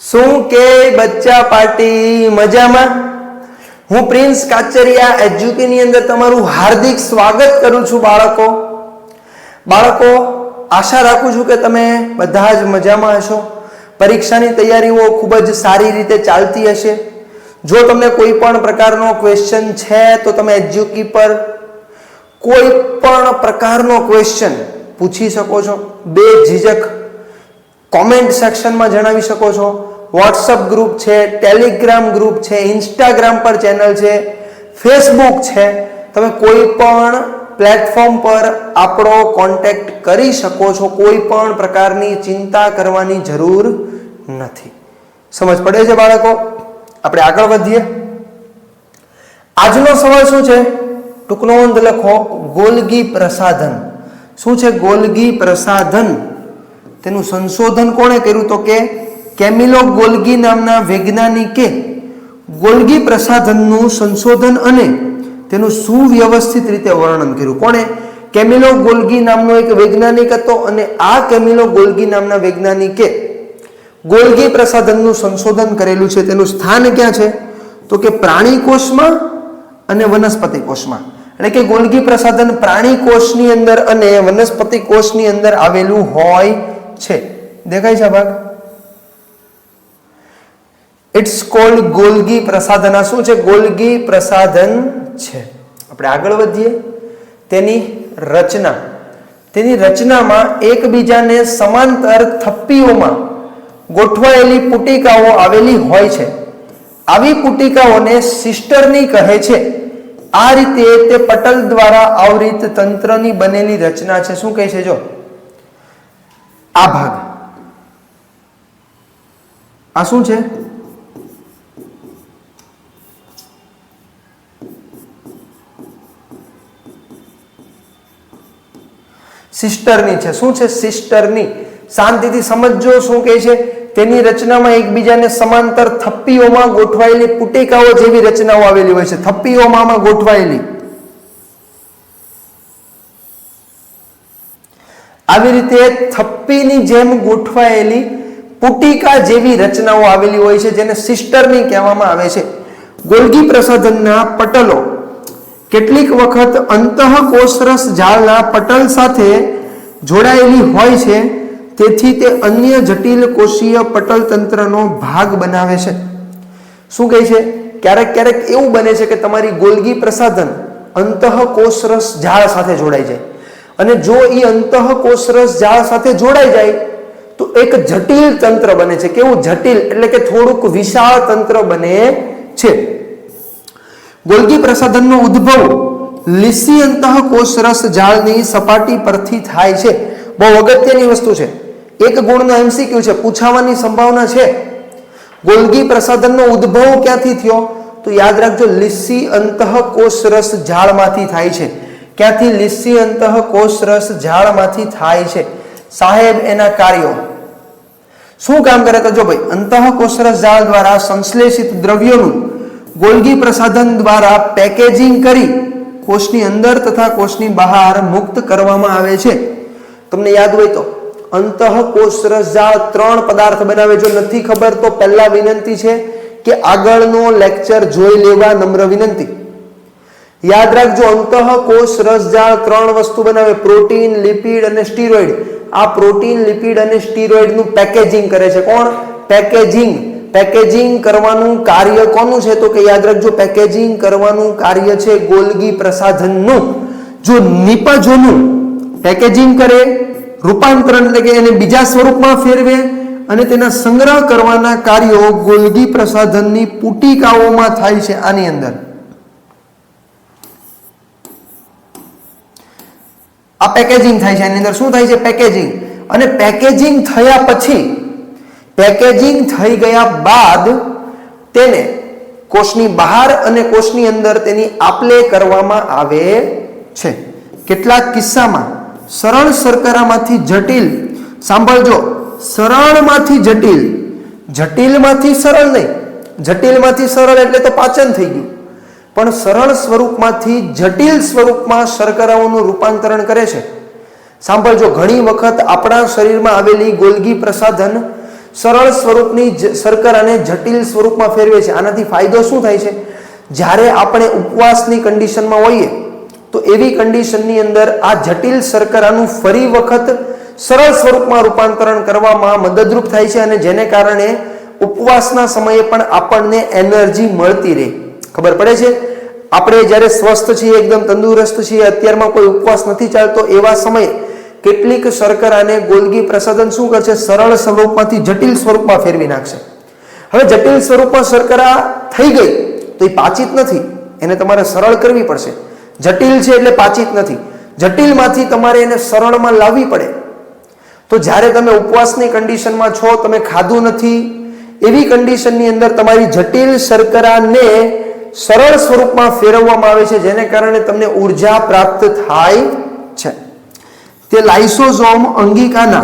શું કે બચ્ચા પાર્ટી મજામાં? હું પ્રિન્સ કાચરિયા એજ્યુકેની અંદર તમારું હાર્દિક સ્વાગત કરું છું બાળકો. બાળકો, આશા રાખું છું કે તમે બધા જ મજામાં હશો. પરીક્ષાની તૈયારીઓ ખૂબ જ સારી રીતે ચાલતી હશે. જો તમને કોઈ પણ પ્રકારનો ક્વેશ્ચન છે, તો તમે એજ્યુકી પર કોઈ પણ પ્રકારનો ક્વેશ્ચન પૂછી શકો છો. બે ઝીઝક કોમેન્ટ સેક્શનમાં જણાવી શકો છો. વોટ્સઅપ ગ્રુપ છે ટેલિગ્રામ ગ્રુપ છે ઇન્સ્ટાગ્રામ પર ચેનલ છે ફેસબુક છે. તમે કોઈ પણ પ્લેટફોર્મ પર આપણો કોન્ટેક્ટ કરી શકો છો. કોઈ પણ પ્રકારની ચિંતા કરવાની જરૂર નથી. સમજ પડે છે બાળકો? આપણે આગળ વધીએ. આજનો સવાલ શું છે? ટૂંકનો અંત લખો, ગોલગી પ્રસાધન. શું છે ગોલગી પ્રસાધન? તેનું સંશોધન કોણે કર્યું તો કે કેમિલો ગોલ્ગી નામના વૈજ્ઞાનિકે ગોલ્ગી પ્રસાધનનું સંશોધન અને તેનું સુવ્યવસ્થિત રીતે વર્ણન કર્યું. કોણે? કેમિલો ગોલ્ગી નામનો એક વૈજ્ઞાનિક હતો અને આ કેમિલો ગોલ્ગી નામના વૈજ્ઞાનિકે ગોલ્ગી પ્રસાધનનું સંશોધન કરેલું છે. તેનું સ્થાન ક્યાં છે? તો કે પ્રાણી કોષમાં અને વનસ્પતિ કોષમાં. એટલે કે ગોલ્ગી પ્રસાધન પ્રાણી કોષની અંદર અને વનસ્પતિ કોષની અંદર આવેલું હોય છે. દેખાય છે ભાગ? ઇટ્સ કોલ્ડ ગોલગી પ્રસાધન. શું છે? ગોલગી પ્રસાધન છે. આપણે આગળ વધીએ. તેની રચના. તેની રચનામાં એકબીજાને સમાંતર થપ્પીઓમાં ગોઠવાયેલી પુટિકાઓ આવેલી હોય છે. આવી પુટિકાઓને સિસ્ટરની કહે છે. આ રીતે તે પટલ દ્વારા આવરિત તંત્રની બનેલી રચના છે. શું કહે છે? જો આ ભાગ. આ શું છે? સિસ્ટરની છે. શું છે સિસ્ટરની? શાંતિથી સમજજો શું કહે છે. તેની રચનામાં એકબીજાને સમાંતર થપ્પીઓમાં ગોઠવાયેલી પુટિકાઓ જેવી રચનાઓ આવેલી હોય છે. થપ્પીઓમાં ગોઠવાયેલી. આવી રીતે થપ્પીની જેમ ગોઠવાયેલી પુટિકા જેવી રચનાઓ આવેલી હોય છે, જેને સિસ્ટરની કહેવામાં આવે છે. ગોલ્ગી પ્રસાધનના પટલો. કેટલીક વખત અંતઃકોષરસ ઝાડના પટલ સાથે જોડાયેલી હોય છે, તેથી તે અન્ય જટિલ કોષીય પટલ તંત્રનો ભાગ બનાવે છે. શું કહે છે? ક્યારેક ક્યારેક એવું બને છે કે તમારી ગોલ્ગી પ્રસાધન અંતઃકોષરસ જાળ સાથે જોડાઈ જાય. અને જો એ અંતઃકોષરસ જાળ સાથે જોડાઈ જાય, તો એક જટિલ તંત્ર બને છે. કેવું જટિલ? એટલે કે થોડુંક વિશાળ તંત્ર બને છે. ગોલ્ગી પ્રસાધનનો ઉદ્ભવ લીસી અંતઃકોષરસ જાળની સપાટી પરથી થાય છે. બહુ અગત્યની વસ્તુ છે. એક ગુણનો એમસીક્યુ છે. પૂછાવાની સંભાવના છે. ગોલ્ગી પ્રસાધનનો ઉદ્ભવ ક્યાંથી થયો? તો યાદ રાખજો, લીસી અંતઃકોષરસ જાળમાંથી થાય છે. ક્યાંથી લિસ્સી લીસી અંતઃકોષરસ ઝાડમાંથી થાય છે? સાહેબ, એના કાર્યો. શું કામ કરે તો જો ભાઈ અંતઃકોષરસ જાળ દ્વારા સંશ્લેષિત દ્રવ્યોનું ગોલ્ગી પ્રસાધન દ્વારા પેકેજિંગ કરી કોષની અંદર તથા કોષની બહાર મુક્ત કરવામાં આવે છે. તમને યાદ હોય તો અંતઃકોષરસ જાળ ત્રણ પદાર્થ બનાવે. જો નથી ખબર તો પહેલા વિનંતી છે કે આગળનો લેક્ચર જોઈ લેવા નમ્ર વિનંતી. યાદ રાખજો અંતઃકોષ રસજાળ ત્રણ વસ્તુ બનાવે. પ્રોટીન, લિપિડ અને સ્ટીરોઇડ. આ પ્રોટીન, લિપિડ અને સ્ટીરોઇડનું પેકેજિંગ કરે છે. કોણ? પેકેજિંગ. પેકેજિંગ કરવાનું કાર્ય કોનું છે? તો કે યાદ રાખજો, પેકેજિંગ કરવાનું કાર્ય છે ગોલગી પ્રસાધનનું. જો નિપજોનું પેકેજિંગ કરે, રૂપાંતરણ એટલે કે એને બીજા સ્વરૂપમાં ફેરવે અને તેના સંગ્રહ કરવાના કાર્યો ગોલગી પ્રસાધનની પુટિકાઓમાં થાય છે આની અંદર. આ પેકેજિંગ થાય છે એની અંદર શું થાય છે? પેકેજિંગ અને પેકેજિંગ થયા પછી પેકેજિંગ થઈ ગયા બાદ તેને કોષની બહાર અને કોષની અંદર તેની આપલે કરવામાં આવે છે. કેટલાક કિસ્સામાં સરળ શર્કરામાંથી જટિલ સાંભળજો સરળમાંથી જટિલ, જટિલમાંથી સરળ નહીં, જટિલમાંથી સરળ એટલે તો પાચન થઈ ગયું. પણ સરળ સ્વરૂપમાંથી જટિલ સ્વરૂપમાં શર્કરાઓનું રૂપાંતરણ કરે છે. સાંભળજો, ઘણી વખત આપણા શરીરમાં આવેલી ગોલગી પ્રસાધન સરળ સ્વરૂપની શર્કરાને જટિલ સ્વરૂપમાં ફેરવે છે. આનાથી ફાયદો શું થાય છે? જ્યારે આપણે ઉપવાસની કન્ડિશનમાં હોઈએ, તો એવી કન્ડિશનની અંદર આ જટિલ શર્કરાનું ફરી વખત સરળ સ્વરૂપમાં રૂપાંતરણ કરવામાં મદદરૂપ થાય છે અને જેને કારણે ઉપવાસના સમયે પણ આપણને એનર્જી મળતી રહે. ખબર પડે છે? આપણે જ્યારે સ્વસ્થ છીએ, એકદમ તંદુરસ્ત છીએ, અત્યારમાં કોઈ ઉપવાસ નથી ચાલતો, એવા સમયે કેટલીક શર્કરાને ગોલગી પ્રસાદન શું કરશે? સરળ સ્વરૂપમાંથી જટિલ સ્વરૂપમાં ફેરવી નાખશે. હવે જટિલ સ્વરૂપમાં શર્કરા થઈ ગઈ તો એ પાચિત નથી. એને તમારે સરળ કરવી પડશે. જટિલ છે એટલે પાચિત નથી. જટિલમાંથી તમારે એને સરળમાં લાવવી પડે. તો જ્યારે તમે ઉપવાસની કન્ડિશનમાં છો, તમે ખાધું નથી, એવી કન્ડિશનની અંદર તમારી જટિલ શર્કરાને સરળ સ્વરૂપમાં ફેરવવામાં આવે છે, જેને કારણે તમને ઊર્જા પ્રાપ્ત થાય છે. તે લાઇસોઝોમ અંગિકાના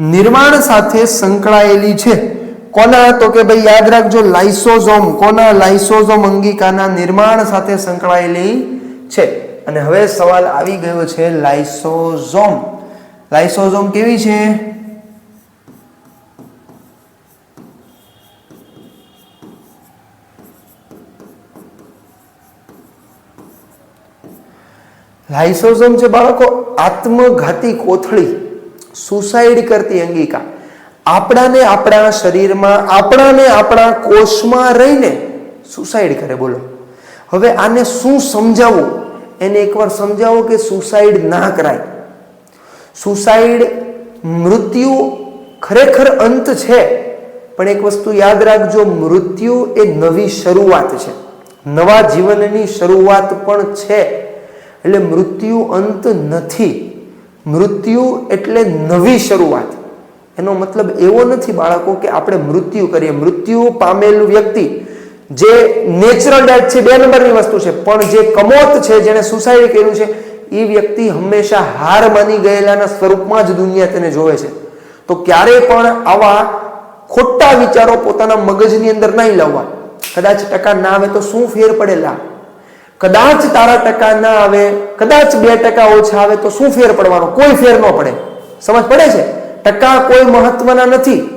નિર્માણ સાથે સંકળાયેલી છે. કોના તો કે ભાઈ યાદ રાખજો, લાઇસોઝોમ, કોના લાઇસોઝોમ અંગિકાના નિર્માણ સાથે સંકળાયેલી છે. અને હવે સવાલ આવી ગયો છે લાઇસોઝોમ. લાઇસોઝોમ કેવી છે? લાઇસોઝોમ છે બાળકો આત્મઘાતી કોથળી સુસાઇડ કરતી અંગિકા, આપણાને આપણા શરીરમાં, આપણાને આપણા કોષમાં રહીને સુસાઇડ કરે, બોલો. હવે આને શું સમજાવવું એને એકવાર સમજાવો કે સુસાઇડ ના કરાય. સુસાઇડ મૃત્યુ ખરેખર અંત છે, પણ એક વસ્તુ યાદ રાખજો, મૃત્યુ એ નવી શરૂઆત છે. નવા જીવનની શરૂઆત પણ છે. એટલે મૃત્યુ અંત નથી. મૃત્યુ એટલે નવી શરૂઆત. એનો મતલબ એવો નથી બાળકો કે આપણે મૃત્યુ કરીએ. મૃત્યુ પામેલું વ્યક્તિ જે નેચરલ ડેથ છે, બે નંબરની વસ્તુ છે. પણ જે કમોત છે જેને સુસાઇડ કર્યું છે, એ વ્યક્તિ હંમેશા હાર માની ગયેલાના સ્વરૂપમાં જ દુનિયા તેને જોવે છે. તો ક્યારેય પણ આવા ખોટા વિચારો પોતાના મગજની અંદર નહીં લાવવા. કદાચ ટકા ના આવે તો શું ફેર પડેલા કદાચ તારા ટકા ના આવે, કદાચ બે ટકા ઓછા આવે, તો શું ફેર પડવાનો? કોઈ ફેર ન પડે. સમજ પડે છે? ટકા કોઈ મહત્વના નથી.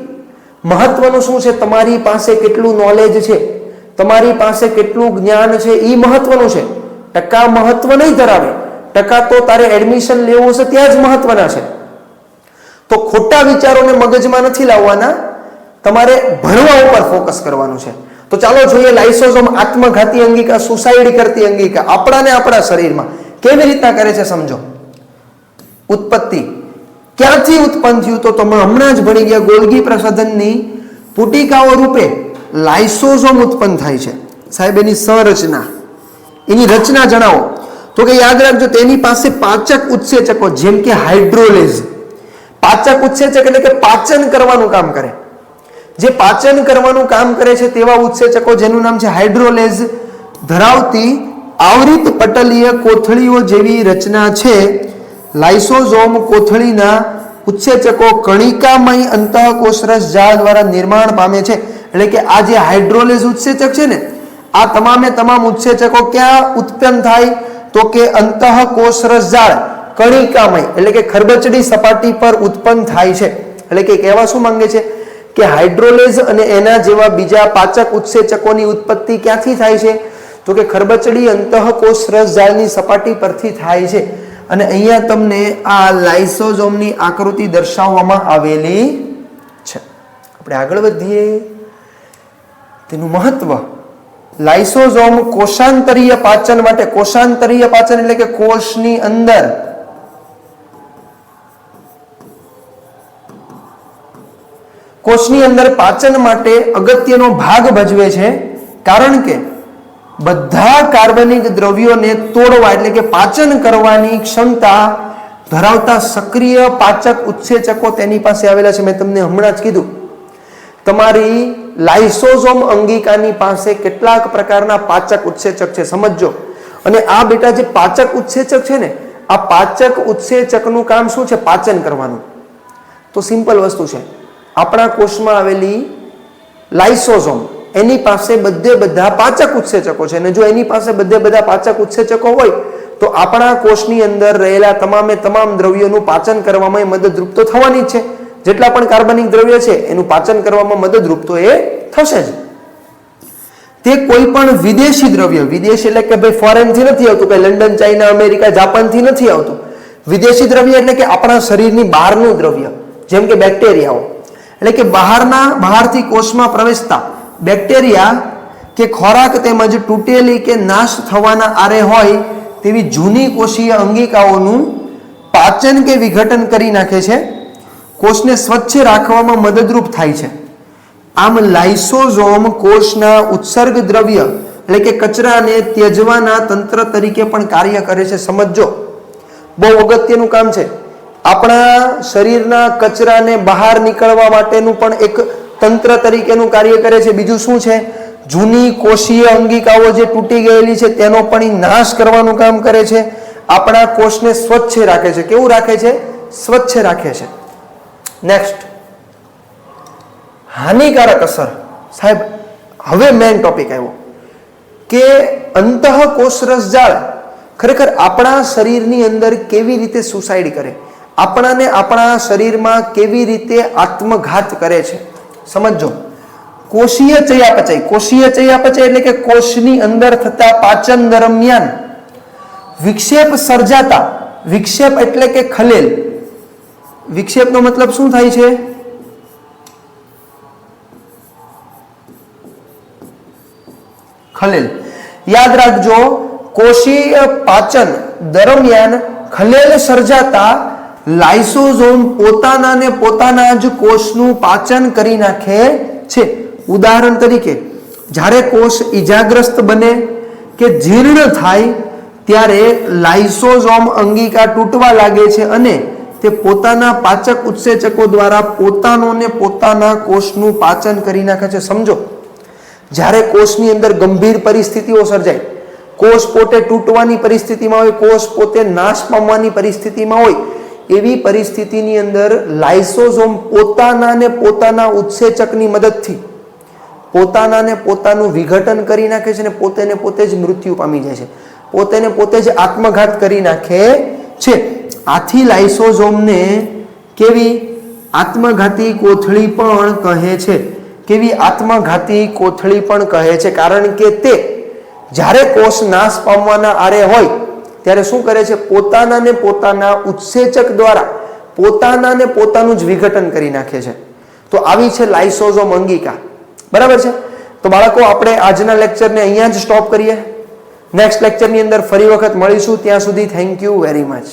મહત્વનું શું છે? તમારી પાસે કેટલું નોલેજ છે? તમારી પાસે કેટલું જ્ઞાન છે? એ મહત્વનું છે. ટકા મહત્વ નહીં ધરાવે. ટકા તો તારે એડમિશન લેવું છે ત્યાં જ મહત્વના છે. તો ખોટા વિચારોને મગજમાં નથી લાવવાના. તમારે ભણવા ઉપર ફોકસ કરવાનું છે. તો ચાલો જોઈએ લાઇસોઝોમ આત્મઘાતી અંગિકા, સુસાઇડ કરતી અંગિકા, આપણાને આપણા શરીરમાં કેવી રીતના કરે છે સમજો? ઉત્પત્તિ. ક્યાંથી ઉત્પન્ન થયું? તો તમે હમણાં જ ભણી ગયા ગોલગી પ્રસાધનની પુટિકાઓ રૂપે લાઇસોઝોમ ઉત્પન્ન થાય છે. સાહેબ, એની સંરચના. એની રચના જણાવો. તો કે યાદ રાખજો, તેની પાસે પાચક ઉત્સેચકો, જેમ કે હાઇડ્રોલેઝ. પાચક ઉત્સેચક એટલે કે પાચન કરવાનું કામ કરે. જે પાચન કરવાનું કામ કરે છે તેવા ઉત્સેચકો જેનું નામ છે હાઇડ્રોલેઝ ધરાવતી આવૃત પટલીય કોથળીઓ જેવી રચના છે. લાઇસોઝોમ કોથળીના ઉત્સેચકો કણિકામય અંતઃકોષરસ જાળ દ્વારા નિર્માણ પામે છે. એટલે કે આ જે હાઇડ્રોલેઝ ઉત્સેચક છે ને, આ તમામે તમામ ઉત્સેચકો ક્યાં ઉત્પન્ન થાય? તો કે અંતઃકોષરસ જાળ કણિકામય, એટલે કે ખરબચડી સપાટી પર ઉત્પન્ન થાય છે. એટલે કે કહેવા શું માંગે છે? કે હાઇડ્રોલેઝ અને એના જેવા બીજા પાચક ઉત્સેચકોની ઉત્પત્તિ ક્યાંથી થાય છે? તો કે ખરબચડી અંતઃકોષ રસજાળની સપાટી પરથી થાય છે. અને અહીંયા તમને આ લાઇસોઝોમની આકૃતિ દર્શાવવામાં આવેલી છે. આપણે આગળ વધીએ. તેનું મહત્વ. લાઇસોઝોમ કોષાંતરીય પાચન માટે, કોષાંતરીય પાચન એટલે કે કોષની અંદર કોષની અંદર પાચન માટે અગત્યનો ભાગ ભજવે છે. કારણ કે બધા કાર્બનિક દ્રવ્યોને તોડવા એટલે કે પાચન કરવાની ક્ષમતા ધરાવતા સક્રિય પાચક ઉત્સેચકો તેની પાસે આવેલા છે. મેં તમને હમણાં જ કીધું. તમારી લાઇસોઝોમ અંગિકાની પાસે કેટલાક પ્રકારના પાચક ઉત્સેચક છે. સમજજો. અને આ બેટા જે પાચક ઉત્સેચક છે ને, આ પાચક ઉત્સેચકનું કામ શું છે? પાચન કરવાનું. તો સિમ્પલ વસ્તુ છે. આપણા કોષમાં આવેલી લાઇસોઝોમ, એની પાસે બધે બધા પાચક ઉત્સેચકો છે. અને જો એની પાસે બધે બધા પાચક ઉત્સેચકો હોય, તો આપણા કોષની અંદર રહેલા તમામે તમામ દ્રવ્યોનું પાચન કરવામાં મદદરૂપ તો થવાની જ છે. જેટલા પણ કાર્બનિક દ્રવ્ય છે, એનું પાચન કરવામાં મદદરૂપ તો એ થશે જ. તે કોઈ પણ વિદેશી દ્રવ્ય, વિદેશ એટલે કે ભાઈ ફોરેનથી નથી આવતું, કે લંડન, ચાઇના, અમેરિકા, જાપાનથી નથી આવતું. વિદેશી દ્રવ્ય એટલે કે આપણા શરીરની બહારનું દ્રવ્ય, જેમ કે બેક્ટેરિયાઓ. એટલે કે બહારના, બહારથી કોષમાં પ્રવેશતા બેક્ટેરિયા કે ખોરાક તેમજ તૂટેલી કે નાશ થવાના આરે હોય તેવી જૂની કોષીય અંગિકાઓનું પાચન કે વિઘટન કરી નાખે છે. કોષને સ્વચ્છ રાખવામાં મદદરૂપ થાય છે. આમ લાઇસોઝોમ કોષના ઉત્સર્ગ દ્રવ્ય એટલે કે કચરાને ત્યજવાના તંત્ર તરીકે પણ કાર્ય કરે છે. સમજો બહુ અગત્યનું કામ છે. આપણા શરીરના કચરાને બહાર નીકળવા માટેનું પણ એક તંત્ર તરીકેનું કાર્ય કરે છે. બીજું શું છે? જૂની કોષીય અંગિકાઓ જે તૂટી ગયેલી છે, તેનો પણ એ નાશ કરવાનું કામ કરે છે. આપણા કોષને સ્વચ્છ રાખે છે. કેવું રાખે છે? સ્વચ્છ રાખે છે. નેક્સ્ટ હાનિકારક અસર. સાહેબ, હવે મેઇન ટોપિક આવ્યો. કે અંતઃ કોષરસ જાળ ખરેખર આપણા શરીરની અંદર કેવી રીતે સુસાઇડ કરે? આપણાને આપણા શરીરમાં કેવી રીતે આત્મઘાત કરે છે? સમજો કોષીય ચયાપચય કોષીય ચયાપચય એટલે કે કોષની અંદર થતા પાચન દરમિયાન વિક્ષેપ સર્જાતા, વિક્ષેપ એટલે કે ખલેલ. વિક્ષેપનો મતલબ શું થાય છે? ખલેલ. યાદ રાખજો, કોષીય પાચન દરમિયાન ખલેલ સર્જાતા લાઇસોઝોમ પોતાના ને પોતાના જ કોષનું પાચન કરી નાખે છે. ઉદાહરણ તરીકે, જ્યારે કોષ ઈજાગ્રસ્ત બને કે જીર્ણ થાય, ત્યારે લાઇસોઝોમ અંગિકા તૂટવા લાગે છે અને તે પોતાના પાચક ઉત્સેચકો દ્વારા પોતાનો ને પોતાના કોષનું પાચન કરી નાખે છે. સમજો, જ્યારે કોષની અંદર ગંભીર પરિસ્થિતિઓ સર્જાય, કોષ પોતે તૂટવાની પરિસ્થિતિમાં હોય, કોષ પોતે નાશ પામવાની પરિસ્થિતિમાં હોય એવી પરિસ્થિતિની અંદર લાઇસોઝોમ પોતાના ને પોતાના ઉત્સેચકની મદદથી પોતાના ને પોતાનું વિઘટન કરી નાખે છે ને પોતે ને પોતે જ મૃત્યુ પામી જાય છે. પોતે ને પોતે જ આત્મઘાત કરી નાખે છે. આથી લાઇસોઝોમને કેવી આત્મઘાતી કોથળી પણ કહે છે. કેવી આત્મઘાતી કોથળી પણ કહે છે. કારણ કે તે જ્યારે કોષ નાશ પામવાના આરે હોય ત્યારે શું કરે છે? પોતાના ને પોતાના ઉત્સેચક દ્વારા પોતાના ને પોતાનું જ વિઘટન કરી નાખે છે. તો આવી છે લાઇસોઝોમ અંગિકા બરાબર છે? તો બાળકો, આપણે આજના લેક્ચરને અહીંયા જ સ્ટોપ કરીએ. નેક્સ્ટ લેક્ચરની અંદર ફરી વખત મળીશું. ત્યાં સુધી થેન્ક યુ વેરી મચ